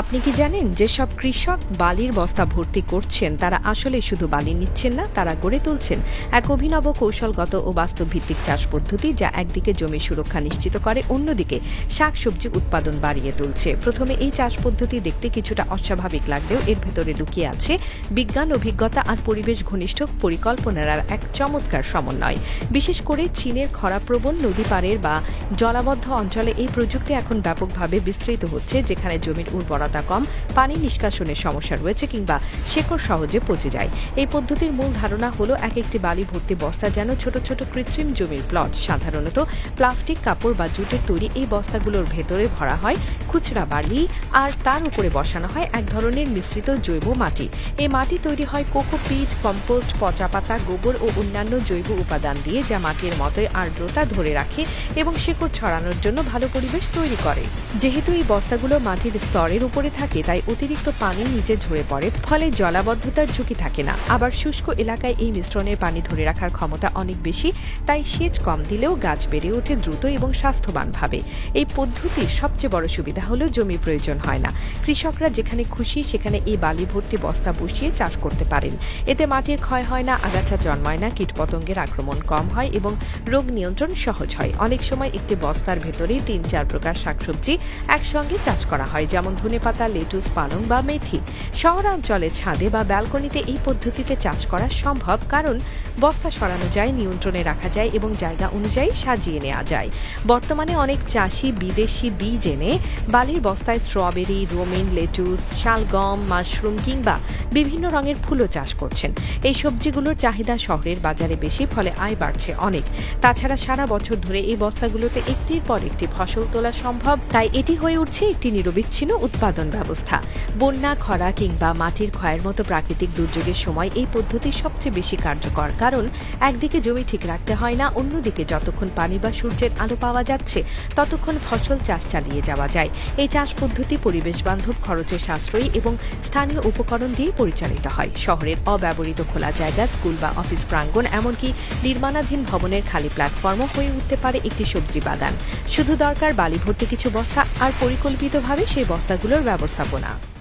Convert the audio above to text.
আপনি কি জানেন যে সব কৃষক বালির বস্তা ভর্তি করছেন? তারা আসলে শুধু বালি নিচ্ছেন না, তারা গড়ে তুলছেন। এক অভিনব কৌশলগত ও বাস্তব ভিত্তিক চাষ পদ্ধতি যা একদিকে জমি সুরক্ষা নিশ্চিত করে, অন্যদিকে শাকসবজি উৎপাদন বাড়িয়ে তুলছে। প্রথমে এই চাষ পদ্ধতি দেখতে কিছুটা অস্বাভাবিক লাগলেও এর ভেতরে লুকিয়ে আছে বিজ্ঞান, অভিজ্ঞতা আর পরিবেশ ঘনিষ্ঠ পরিকল্পনার এক চমৎকার সমন্বয়। বিশেষ করে চীনের খরাপ্রবণ নদী পাড়ের বা জলাবদ্ধ অঞ্চলে এই প্রযুক্তি এখন ব্যাপকভাবে বিস্তৃত হচ্ছে, যেখানে জমির উর্বরতা কম পানি নিষ্কাশনের সমস্যা রয়েছে কিংবা শেকড় সহজে পচে যায়। এই পদ্ধতির মূল ধারণা হলো এক একটি বালি ভর্তি বস্তা যেন ছোট ছোট কৃত্রিম জমির প্লট, সাধারণত প্লাস্টিক কাপড় বা জুটের তৈরি এই বস্তাগুলোর ভেতরে ভরা হয় খুচরা বালি আর তার উপরে বসানো হয় এক ধরনের মিশ্রিত জৈব মাটি। এই মাটি তৈরি হয় কোকোপিট কম্পোস্ট, পচা পাতা, গোবর ও অন্যান্য জৈব উপাদান দিয়ে যা মাটির মতোই আর্দ্রতা ধরে রাখে এবং শেকড় ছড়ানোর জন্য ভালো পরিবেশ তৈরি করে। যেহেতু এই বস্তাগুলো মাটির স্তরের উপরে থাকে, তাই অতিরিক্ত পানি নিচে ঝরে পড়ে, ফলে জলাবদ্ধতার ঝুঁকি থাকে না। আবার শুষ্ক এলাকায় এই মিশ্রণের পানি ধরে রাখার ক্ষমতা অনেক বেশি, তাই সেচ কম দিলেও গাছ বেড়ে ওঠে দ্রুত এবং স্বাস্থ্যবানভাবে এই পদ্ধতির সবচেয়ে বড় সুবিধা হলো জমি প্রয়োজন হয় না। কৃষকরা যেখানে খুশি সেখানে এই বালি ভর্তি বস্তা বসিয়ে চাষ করতে পারেন। এতে মাটির ক্ষয় হয় না, আগাছা জন্মায় না, কীটপতঙ্গের আক্রমণ কম হয় এবং রোগ নিয়ন্ত্রণ সহজ হয়। অনেক সময় একটি বস্তার ভেতরেই তিন চার প্রকার শাকসবজি একসঙ্গে চাষ করা হয়, যেমন ধনেপাতা লেটুস, পালং বা মেথি। শহরাঞ্চলে ছাদে বা ব্যালকনিতে এই পদ্ধতিতে চাষ করা সম্ভব, কারণ বস্তা সরানো যায়, নিয়ন্ত্রণে রাখা যায় এবং জায়গা অনুযায়ী সাজিয়ে নেওয়া যায়। বর্তমানে অনেক চাষি বিদেশি বীজ এনে বালির বস্তায় স্ট্রবেরি, রোমিন, লেটুস, শালগম, মাশরুম কিংবা বিভিন্ন রঙের ফুলও চাষ করছেন। এই সবজিগুলোর চাহিদা শহরের বাজারে বেশি, ফলে আয় বাড়ছে অনেক। তাছাড়া সারা বছর ধরে এই বস্তাগুলোতে একটির পর একটি ফসল তোলা সম্ভব, তাই এটি হয়ে উঠছে একটি নিরবিচ্ছিন্ন উৎপাদন। ব্যবস্থা। বন্যা, খরা কিংবা মাটির ক্ষয়ের মতো প্রাকৃতিক দুর্যোগের সময় এই পদ্ধতি সবচেয়ে বেশি কার্যকর। কারণ, একদিকে জমি ঠিক রাখতে হয় না, অন্যদিকে যতক্ষণ পানি বা সূর্যের আলো পাওয়া যাচ্ছে, ততক্ষণ ফসল চাষ চালিয়ে যাওয়া যায়। এই চাষ পদ্ধতি পরিবেশ বান্ধব খরচে সাশ্রয়ী এবং স্থানীয় উপকরণ দিয়ে পরিচালিত হয়। শহরের অব্যবহৃত খোলা জায়গা, স্কুল বা অফিস প্রাঙ্গণ, এমনকি নির্মাণাধীন ভবনের খালি প্ল্যাটফর্মও হয়ে উঠতে পারে একটি সবজি বাগান। শুধু দরকার বালি ভর্তি কিছু বস্তা, আর পরিকল্পিতভাবে সেই বস্তাগুলোর ব্যবস্থাপনা।